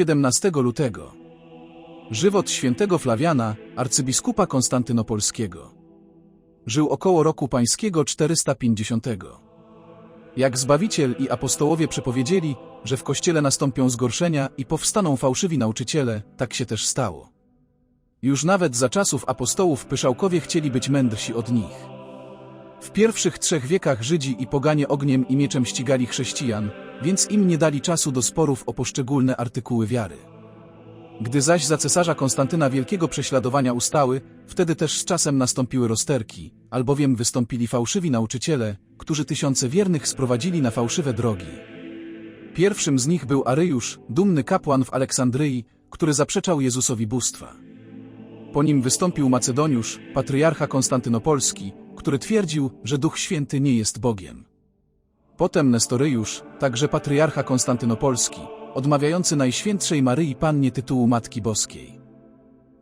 17 lutego. Żywot świętego Flawiana, arcybiskupa konstantynopolskiego. Żył około roku pańskiego 450. Jak Zbawiciel i apostołowie przepowiedzieli, że w Kościele nastąpią zgorszenia i powstaną fałszywi nauczyciele, tak się też stało. Już nawet za czasów apostołów pyszałkowie chcieli być mędrsi od nich. W pierwszych trzech wiekach Żydzi i poganie ogniem i mieczem ścigali chrześcijan, więc im nie dali czasu do sporów o poszczególne artykuły wiary. Gdy zaś za cesarza Konstantyna Wielkiego prześladowania ustały, wtedy też z czasem nastąpiły rozterki, albowiem wystąpili fałszywi nauczyciele, którzy tysiące wiernych sprowadzili na fałszywe drogi. Pierwszym z nich był Aryjusz, dumny kapłan w Aleksandryi, który zaprzeczał Jezusowi bóstwa. Po nim wystąpił Macedoniusz, patriarcha konstantynopolski, który twierdził, że Duch Święty nie jest Bogiem. Potem Nestoryjusz, także patriarcha konstantynopolski, odmawiający Najświętszej Maryi Pannie tytułu Matki Boskiej.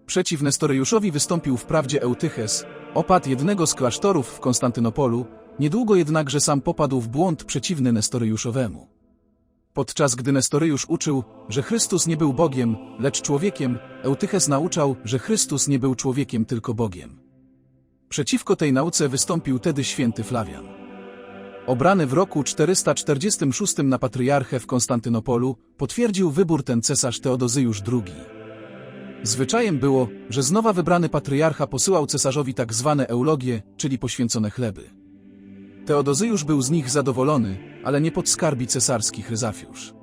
Przeciw Nestoryjuszowi wystąpił wprawdzie Eutyches, opat jednego z klasztorów w Konstantynopolu, niedługo jednakże sam popadł w błąd przeciwny Nestoryjuszowemu. Podczas gdy Nestoryjusz uczył, że Chrystus nie był Bogiem, lecz człowiekiem, Eutyches nauczał, że Chrystus nie był człowiekiem, tylko Bogiem. Przeciwko tej nauce wystąpił tedy święty Flawian. Obrany w roku 446 na patriarchę w Konstantynopolu, potwierdził wybór ten cesarz Teodozyjusz II. Zwyczajem było, że z nowa wybrany patriarcha posyłał cesarzowi tak zwane eulogie, czyli poświęcone chleby. Teodozyjusz był z nich zadowolony, ale nie podskarbi cesarski Chryzafiusz.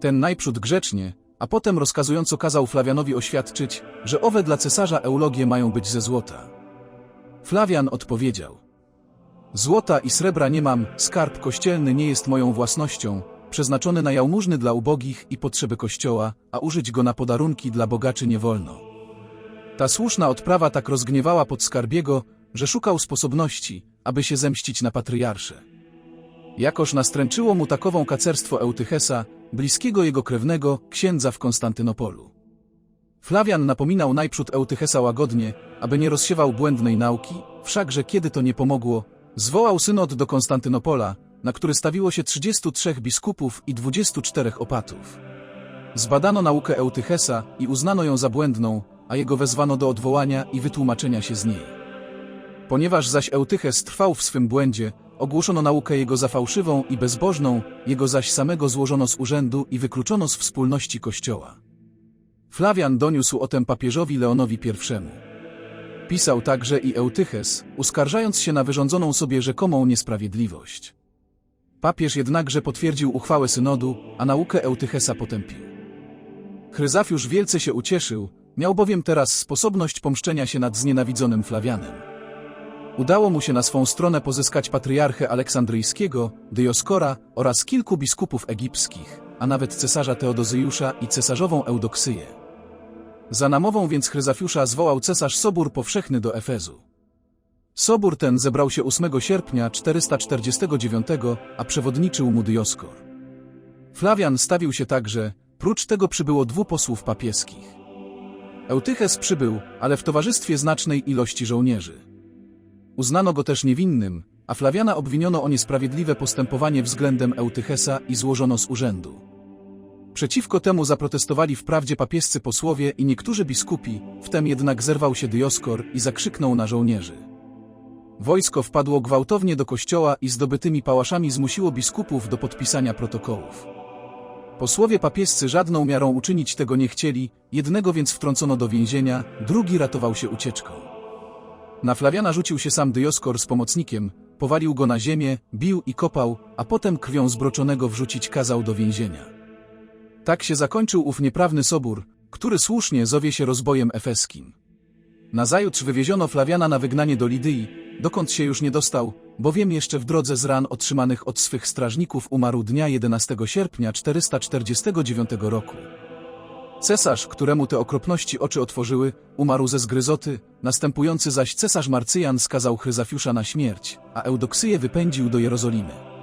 Ten najprzód grzecznie, a potem rozkazująco kazał Flawianowi oświadczyć, że owe dla cesarza eulogie mają być ze złota. Flawian odpowiedział: Złota i srebra nie mam, skarb kościelny nie jest moją własnością, przeznaczony na jałmużny dla ubogich i potrzeby kościoła, a użyć go na podarunki dla bogaczy nie wolno. Ta słuszna odprawa tak rozgniewała podskarbiego, że szukał sposobności, aby się zemścić na patriarsze. Jakoż nastręczyło mu takową kacerstwo Eutychesa, bliskiego jego krewnego, księdza w Konstantynopolu. Flawian napominał najprzód Eutychesa łagodnie, aby nie rozsiewał błędnej nauki, wszakże kiedy to nie pomogło, zwołał synod do Konstantynopola, na który stawiło się 33 biskupów i 24 opatów. Zbadano naukę Eutychesa i uznano ją za błędną, a jego wezwano do odwołania i wytłumaczenia się z niej. Ponieważ zaś Eutyches trwał w swym błędzie, ogłoszono naukę jego za fałszywą i bezbożną, jego zaś samego złożono z urzędu i wykluczono z wspólności Kościoła. Flawian doniósł o tym papieżowi Leonowi I. Pisał także i Eutyches, uskarżając się na wyrządzoną sobie rzekomą niesprawiedliwość. Papież jednakże potwierdził uchwałę synodu, a naukę Eutychesa potępił. Chryzafiusz wielce się ucieszył, miał bowiem teraz sposobność pomszczenia się nad znienawidzonym Flawianem. Udało mu się na swą stronę pozyskać patriarchę aleksandryjskiego, Dioskora oraz kilku biskupów egipskich, a nawet cesarza Teodozyjusza i cesarzową Eudoksyję. Za namową więc Chryzafiusza zwołał cesarz Sobór Powszechny do Efezu. Sobór ten zebrał się 8 sierpnia 449, a przewodniczył mu Dioskor. Flawian stawił się także, prócz tego przybyło dwóch posłów papieskich. Eutyches przybył, ale w towarzystwie znacznej ilości żołnierzy. Uznano go też niewinnym, a Flawiana obwiniono o niesprawiedliwe postępowanie względem Eutychesa i złożono z urzędu. Przeciwko temu zaprotestowali wprawdzie papiescy posłowie i niektórzy biskupi, wtem jednak zerwał się Dioskor i zakrzyknął na żołnierzy. Wojsko wpadło gwałtownie do kościoła i zdobytymi pałaszami zmusiło biskupów do podpisania protokołów. Posłowie papiescy żadną miarą uczynić tego nie chcieli, jednego więc wtrącono do więzienia, drugi ratował się ucieczką. Na Flawiana rzucił się sam Dioskor z pomocnikiem, powalił go na ziemię, bił i kopał, a potem krwią zbroczonego wrzucić kazał do więzienia. Tak się zakończył ów nieprawny sobór, który słusznie zowie się rozbojem efeskim. Nazajutrz wywieziono Flawiana na wygnanie do Lidyi, dokąd się już nie dostał, bowiem jeszcze w drodze z ran otrzymanych od swych strażników umarł dnia 11 sierpnia 449 roku. Cesarz, któremu te okropności oczy otworzyły, umarł ze zgryzoty, następujący zaś cesarz Marcyjan skazał Chryzafiusza na śmierć, a Eudoksyję wypędził do Jerozolimy.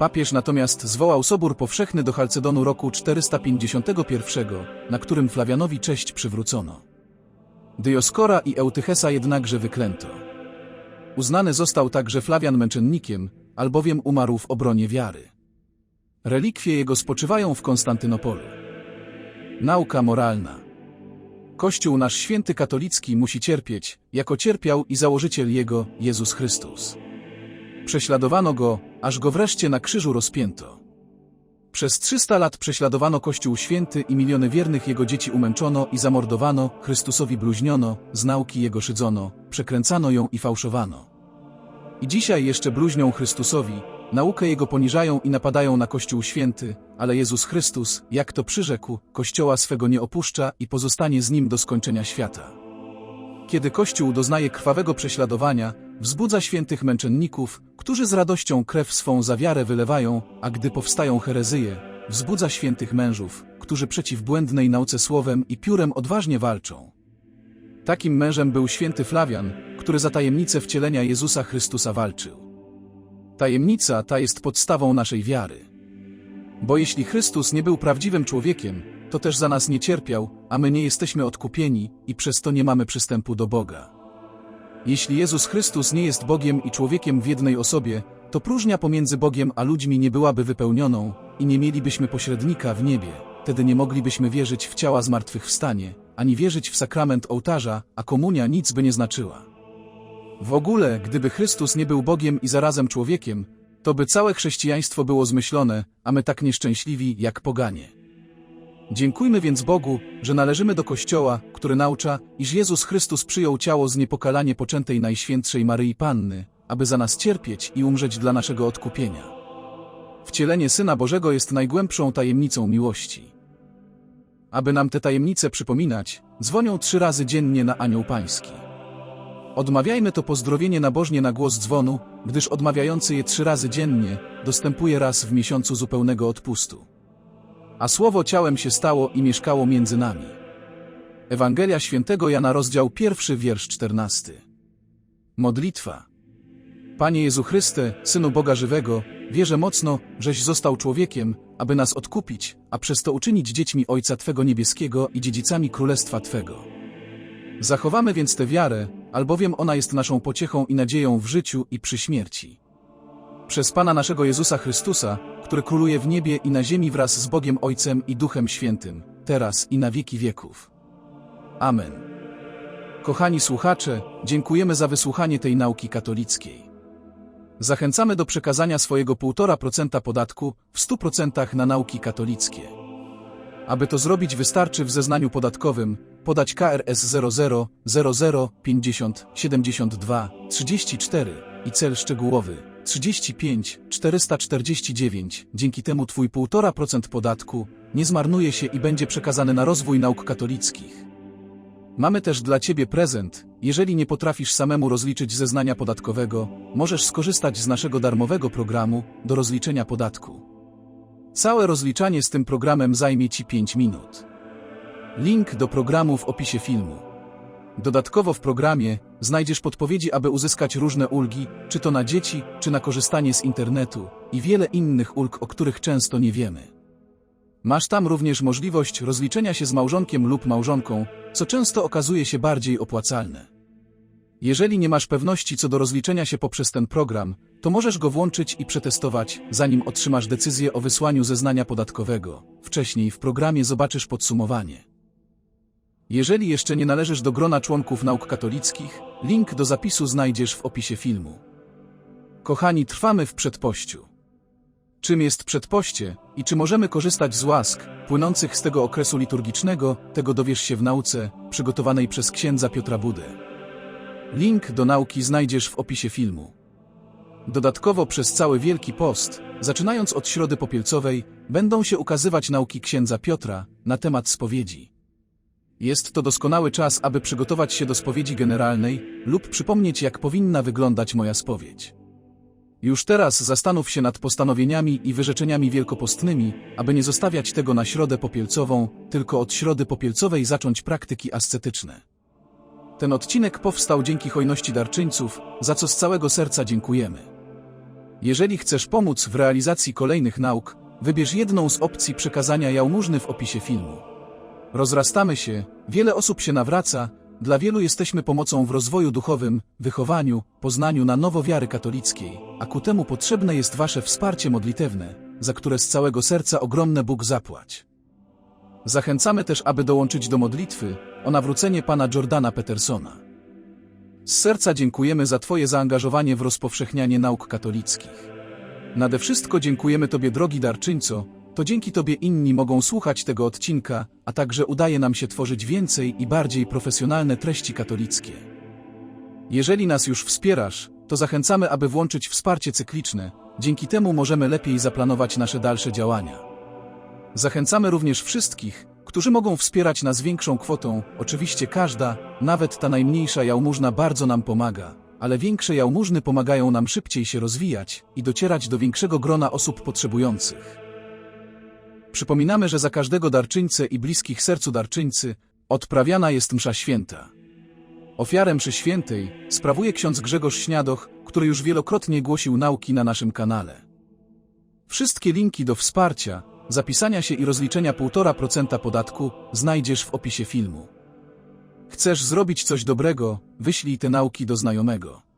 Papież natomiast zwołał sobór powszechny do Chalcedonu roku 451, na którym Flawianowi cześć przywrócono. Dioskora i Eutychesa jednakże wyklęto. Uznany został także Flawian męczennikiem, albowiem umarł w obronie wiary. Relikwie jego spoczywają w Konstantynopolu. Nauka moralna. Kościół nasz święty katolicki musi cierpieć, jako cierpiał i założyciel jego, Jezus Chrystus. Prześladowano go, aż go wreszcie na krzyżu rozpięto. Przez 300 lat prześladowano Kościół święty i miliony wiernych jego dzieci umęczono i zamordowano, Chrystusowi bluźniono, z nauki jego szydzono, przekręcano ją i fałszowano. I dzisiaj jeszcze bluźnią Chrystusowi, naukę jego poniżają i napadają na Kościół święty, ale Jezus Chrystus, jak to przyrzekł, Kościoła swego nie opuszcza i pozostanie z nim do skończenia świata. Kiedy Kościół doznaje krwawego prześladowania, wzbudza świętych męczenników, którzy z radością krew swą za wiarę wylewają, a gdy powstają herezyje, wzbudza świętych mężów, którzy przeciw błędnej nauce słowem i piórem odważnie walczą. Takim mężem był święty Flawian, który za tajemnicę wcielenia Jezusa Chrystusa walczył. Tajemnica ta jest podstawą naszej wiary. Bo jeśli Chrystus nie był prawdziwym człowiekiem, to też za nas nie cierpiał, a my nie jesteśmy odkupieni i przez to nie mamy przystępu do Boga. Jeśli Jezus Chrystus nie jest Bogiem i człowiekiem w jednej osobie, to próżnia pomiędzy Bogiem a ludźmi nie byłaby wypełnioną i nie mielibyśmy pośrednika w niebie. Wtedy nie moglibyśmy wierzyć w ciała zmartwychwstanie, ani wierzyć w sakrament ołtarza, a komunia nic by nie znaczyła. W ogóle, gdyby Chrystus nie był Bogiem i zarazem człowiekiem, to by całe chrześcijaństwo było zmyślone, a my tak nieszczęśliwi jak poganie. Dziękujmy więc Bogu, że należymy do Kościoła, który naucza, iż Jezus Chrystus przyjął ciało z niepokalanie poczętej Najświętszej Maryi Panny, aby za nas cierpieć i umrzeć dla naszego odkupienia. Wcielenie Syna Bożego jest najgłębszą tajemnicą miłości. Aby nam te tajemnice przypominać, dzwonią trzy razy dziennie na Anioł Pański. Odmawiajmy to pozdrowienie nabożnie na głos dzwonu, gdyż odmawiający je trzy razy dziennie dostępuje raz w miesiącu zupełnego odpustu. A słowo ciałem się stało i mieszkało między nami. Ewangelia świętego Jana rozdział pierwszy wiersz czternasty. Modlitwa. Panie Jezu Chryste, Synu Boga żywego, wierzę mocno, żeś został człowiekiem, aby nas odkupić, a przez to uczynić dziećmi Ojca Twego Niebieskiego i dziedzicami Królestwa Twego. Zachowamy więc tę wiarę, albowiem ona jest naszą pociechą i nadzieją w życiu i przy śmierci. Przez Pana naszego Jezusa Chrystusa, który króluje w niebie i na ziemi wraz z Bogiem Ojcem i Duchem Świętym, teraz i na wieki wieków. Amen. Kochani słuchacze, dziękujemy za wysłuchanie tej nauki katolickiej. Zachęcamy do przekazania swojego 1,5% podatku w 100% na nauki katolickie. Aby to zrobić wystarczy w zeznaniu podatkowym podać KRS 00 00 50 72 34 i cel szczegółowy 35 449. Dzięki temu Twój 1,5% podatku nie zmarnuje się i będzie przekazany na rozwój nauk katolickich. Mamy też dla Ciebie prezent. Jeżeli nie potrafisz samemu rozliczyć zeznania podatkowego, możesz skorzystać z naszego darmowego programu do rozliczenia podatku. Całe rozliczanie z tym programem zajmie Ci 5 minut. Link do programu w opisie filmu. Dodatkowo w programie znajdziesz podpowiedzi, aby uzyskać różne ulgi, czy to na dzieci, czy na korzystanie z internetu i wiele innych ulg, o których często nie wiemy. Masz tam również możliwość rozliczenia się z małżonkiem lub małżonką, co często okazuje się bardziej opłacalne. Jeżeli nie masz pewności co do rozliczenia się poprzez ten program, to możesz go włączyć i przetestować, zanim otrzymasz decyzję o wysłaniu zeznania podatkowego. Wcześniej w programie zobaczysz podsumowanie. Jeżeli jeszcze nie należysz do grona członków nauk katolickich, link do zapisu znajdziesz w opisie filmu. Kochani, trwamy w przedpościu. Czym jest przedpoście i czy możemy korzystać z łask płynących z tego okresu liturgicznego, tego dowiesz się w nauce przygotowanej przez księdza Piotra Budę. Link do nauki znajdziesz w opisie filmu. Dodatkowo przez cały Wielki Post, zaczynając od Środy Popielcowej, będą się ukazywać nauki księdza Piotra na temat spowiedzi. Jest to doskonały czas, aby przygotować się do spowiedzi generalnej lub przypomnieć, jak powinna wyglądać moja spowiedź. Już teraz zastanów się nad postanowieniami i wyrzeczeniami wielkopostnymi, aby nie zostawiać tego na środę popielcową, tylko od środy popielcowej zacząć praktyki ascetyczne. Ten odcinek powstał dzięki hojności darczyńców, za co z całego serca dziękujemy. Jeżeli chcesz pomóc w realizacji kolejnych nauk, wybierz jedną z opcji przekazania jałmużny w opisie filmu. Rozrastamy się, wiele osób się nawraca, dla wielu jesteśmy pomocą w rozwoju duchowym, wychowaniu, poznaniu na nowo wiary katolickiej, a ku temu potrzebne jest Wasze wsparcie modlitewne, za które z całego serca ogromne Bóg zapłać. Zachęcamy też, aby dołączyć do modlitwy o nawrócenie pana Jordana Petersona. Z serca dziękujemy za Twoje zaangażowanie w rozpowszechnianie nauk katolickich. Nade wszystko dziękujemy Tobie, drogi darczyńco, to dzięki Tobie inni mogą słuchać tego odcinka, a także udaje nam się tworzyć więcej i bardziej profesjonalne treści katolickie. Jeżeli nas już wspierasz, to zachęcamy, aby włączyć wsparcie cykliczne, dzięki temu możemy lepiej zaplanować nasze dalsze działania. Zachęcamy również wszystkich, którzy mogą wspierać nas większą kwotą, oczywiście każda, nawet ta najmniejsza jałmużna bardzo nam pomaga, ale większe jałmużny pomagają nam szybciej się rozwijać i docierać do większego grona osób potrzebujących. Przypominamy, że za każdego darczyńcę i bliskich sercu darczyńcy odprawiana jest msza święta. Ofiarę mszy świętej sprawuje ksiądz Grzegorz Śniadoch, który już wielokrotnie głosił nauki na naszym kanale. Wszystkie linki do wsparcia, zapisania się i rozliczenia 1,5% podatku znajdziesz w opisie filmu. Chcesz zrobić coś dobrego, wyślij te nauki do znajomego.